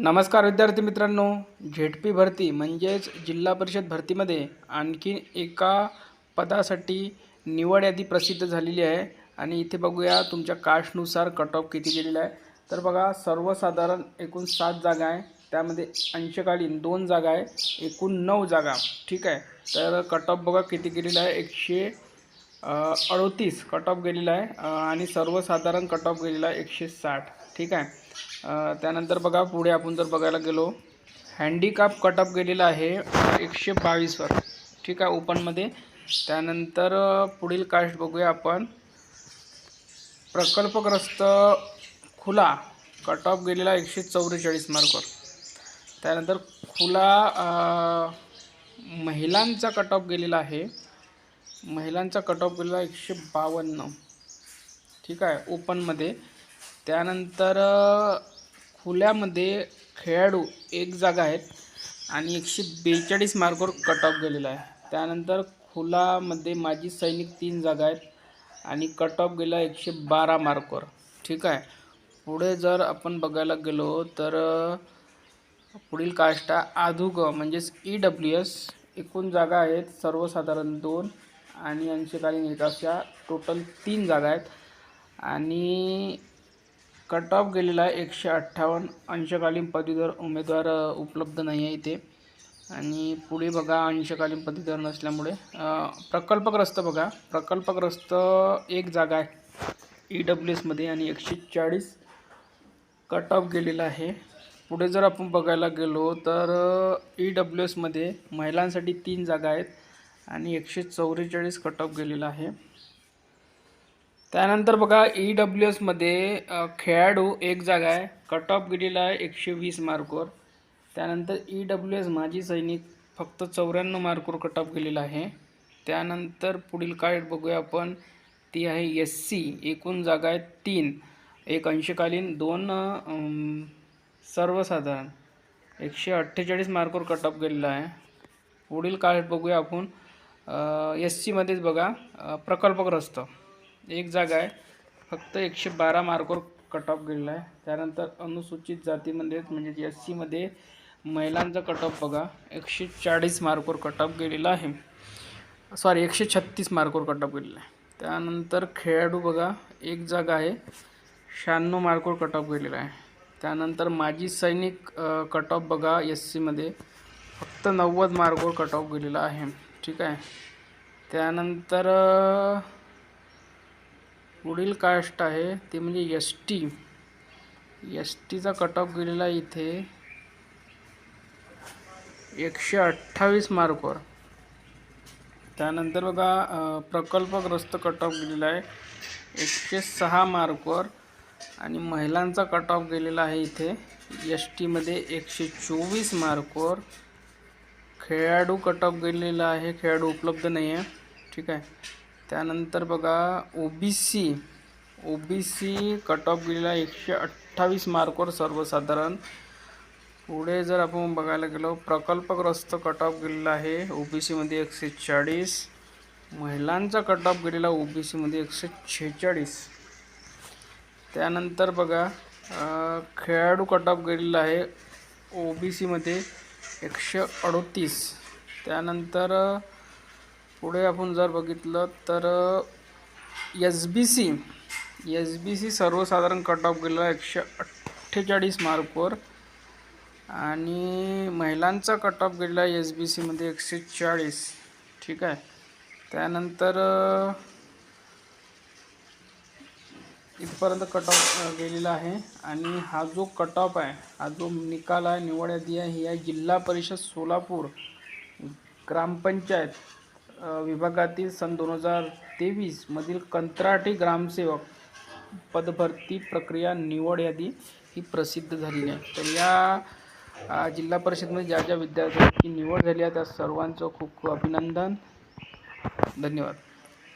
नमस्कार विद्यार्थी मित्रांनो. झेडपी भरती म्हणजेच जिल्हा परिषद भरतीमध्ये आणखी एका पदासाठी निवड यादी प्रसिद्ध झालेली आहे. आणि इथे बघूया तुमच्या कास्टनुसार कट ऑफ किती गेलेला आहे. तर बघा सर्वसाधारण एकूण सात जागा आहे. त्यामध्ये अंशकालीन दोन जागा आहे. एकूण नऊ जागा. ठीक आहे. तर कट ऑफ बघा किती गेलेला आहे. एकशे अडोतीस कट ऑफ गेलेला आहे आणि सर्वसाधारण कट ऑफ गेलेला आहे एकशे साठ. ठीक आहे? त्यानंतर बघा पुढे आपण जर बघायला गेलो हँडिकॅप कट ऑफ गेलेला आहे एकशे बावीसवर ठीक आहे? ओपनमध्ये त्यानंतर पुढील कास्ट बघूया आपण. प्रकल्पग्रस्त खुला कट ऑफ गेलेला एकशे चौवेचाळीस मार्कवर त्यानंतर खुला महिलांचा कट ऑफ गेलेला आहे महिलांचा कट ऑफ गेला एकशे बावन्न. ठीक आहे ओपनमध्ये त्यानंतर खुल्यामध्ये खेळाडू एक जागा आहेत आणि एकशे बेचाळीस मार्कवर कट ऑफ गेलेला आहे. त्यानंतर खुलामध्ये माजी सैनिक तीन जागा आहेत आणि कट ऑफ गेला एकशे बारा मार्कवर. ठीक आहे पुढे जर आपण बघायला गेलो तर पुढील काष्टा आधुग म्हणजेच ई डब्ल्यू एस एकूण जागा आहेत सर्वसाधारण दोन. आणि अंशकालीन एक अशा टोटल तीन जागा आहेत. आणि कट ऑफ गेलेला आहे एकशे अठ्ठावन्न. अंशकालीन पदवीधर उमेदवार उपलब्ध नाही आहे इथे. आणि पुढे बघा अंशकालीन पदवीधर नसल्यामुळे प्रकल्पग्रस्त बघा. प्रकल्पग्रस्त एक जागा आहे ई डब्ल्यू एसमध्ये आणि एकशे चाळीस. कट ऑफ गेलेला आहे. पुढे जर आपण बघायला गेलो तर ई डब्ल्यू एसमध्ये महिलांसाठी तीन जागा आहेत. आणि एकशे चौवेचाळीस कट ऑफ गेलेला आहे. त्यानंतर बघा ई डब्ल्यू एसमध्ये खेळाडू एक जागा आहे. कट ऑफ गेलेला आहे एकशे वीस मार्कवर त्यानंतर ई डब्ल्यू एस माजी सैनिक फक्त चौऱ्याण्णव मार्कवर कट ऑफ गेलेला आहे. त्यानंतर पुढील काय बघूया आपण. ती आहे एस सी एकूण जागा आहे तीन. एक अंशकालीन दोन सर्वसाधारण. एकशे अठ्ठेचाळीस मार्कवर कट ऑफ गेलेला आहे. पुढील काय बघूया आपण. एस सीमध्येच बघा प्रकल्पग्रस्त. एक जागा आहे फक्त एकशे बारा मार्कवर कट ऑफ गेलेला आहे. त्यानंतर अनुसूचित जातीमध्ये म्हणजे एस सीमध्ये महिलांचा कट ऑफ बघा एकशे चाळीस मार्कवर कट ऑफ गेलेला आहे. सॉरी एकशे छत्तीस मार्कवर कट ऑफ गेलेला आहे. त्यानंतर खेळाडू बघा एक जागा आहे शहाण्णव मार्कवर कट ऑफ गेलेला आहे. त्यानंतर माजी सैनिक कट ऑफ बघा एस सीमध्ये फक्त नव्वद मार्कवर कट ऑफ गेलेला आहे. ठीक आहे. त्यानंतर पुढील कास्ट आहे. ते म्हणजे एस टी एस टीचा कट ऑफ गेलेला आहे इथे. एकशे अठ्ठावीस मार्कवर. त्यानंतर बघा प्रकल्पग्रस्त कट ऑफ गेलेला आहे. एकशे सहा मार्कवर. आणि महिलांचा कट ऑफ गेलेला आहे इथे. एस टीमध्ये एकशे चोवीस मार्कवर. खेळाडू कट ऑफ गेलेला आहे. खेळाडू उपलब्ध नाही आहे ठीक आहे. त्यानंतर बघा O B C O B C cut off गेलेला एकशे अठ्ठावीस मार्कवर सर्वसाधारण. पुढे जर आपण बघायला गेलो प्रकल्पग्रस्त कट ऑफ गेलेला आहे. ओ बी सीमध्ये एकशे चाळीस. महिलांचा कट ऑफ गेलेला ओ बी सीमध्ये एकशे छेचाळीस. त्यानंतर बघा खेळाडू कट ऑफ गेलेला आहे. ओ बी सीमध्ये एकशे अडोतीस. त्यानंतर पुढे आपण जर बघितलं तर S B C S B C सर्वसाधारण कट ऑफ गेलेला आहे एकशे अठ्ठेचाळीस मार्कवर आणि महिलांचा कट ऑफ गेलेला आहे एस बी सीमध्ये एकशे चाळीस. ठीक आहे? त्यानंतर इथपर्यंत कट ऑफ गेलेला आहे. आणि हा जो कट ऑफ आहे हा जो निकाल आहे निवड यादी आहे ही आहे जिल्हा परिषद सोलापूर ग्रामपंचायत विभागातील सन दोन हजार तेवीसमधील कंत्राटी ग्रामसेवक पदभरती प्रक्रिया निवड यादी ही प्रसिद्ध झालेली आहे. तर या जिल्हा परिषदमध्ये ज्या ज्या विद्यार्थ्यांची निवड झाली आहे त्या सर्वांचं खूप खूप अभिनंदन. धन्यवाद.